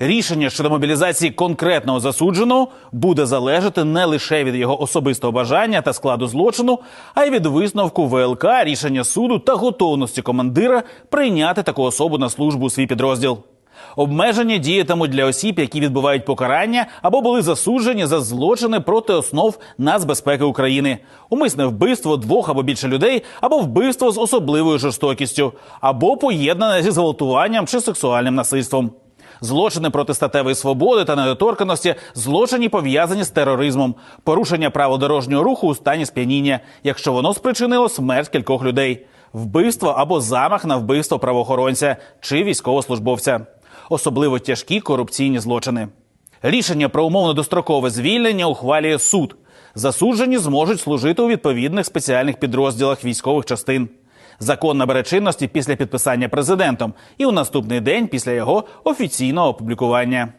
Рішення щодо мобілізації конкретного засудженого буде залежати не лише від його особистого бажання та складу злочину, а й від висновку ВЛК, рішення суду та готовності командира прийняти таку особу на службу у свій підрозділ. Обмеження діятимуть для осіб, які відбувають покарання або були засуджені за злочини проти основ нацбезпеки України, умисне вбивство двох або більше людей, або вбивство з особливою жорстокістю, або поєднане зі зґвалтуванням чи сексуальним насильством. Злочини проти статевої свободи та недоторканості, злочині пов'язані з тероризмом, порушення правил дорожнього руху у стані сп'яніння, якщо воно спричинило смерть кількох людей, вбивство або замах на вбивство правоохоронця чи військовослужбовця, особливо тяжкі корупційні злочини. Рішення про умовно дострокове звільнення ухвалює суд. Засуджені зможуть служити у відповідних спеціальних підрозділах військових частин. Закон набере чинності після підписання президентом і у наступний день після його офіційного опублікування.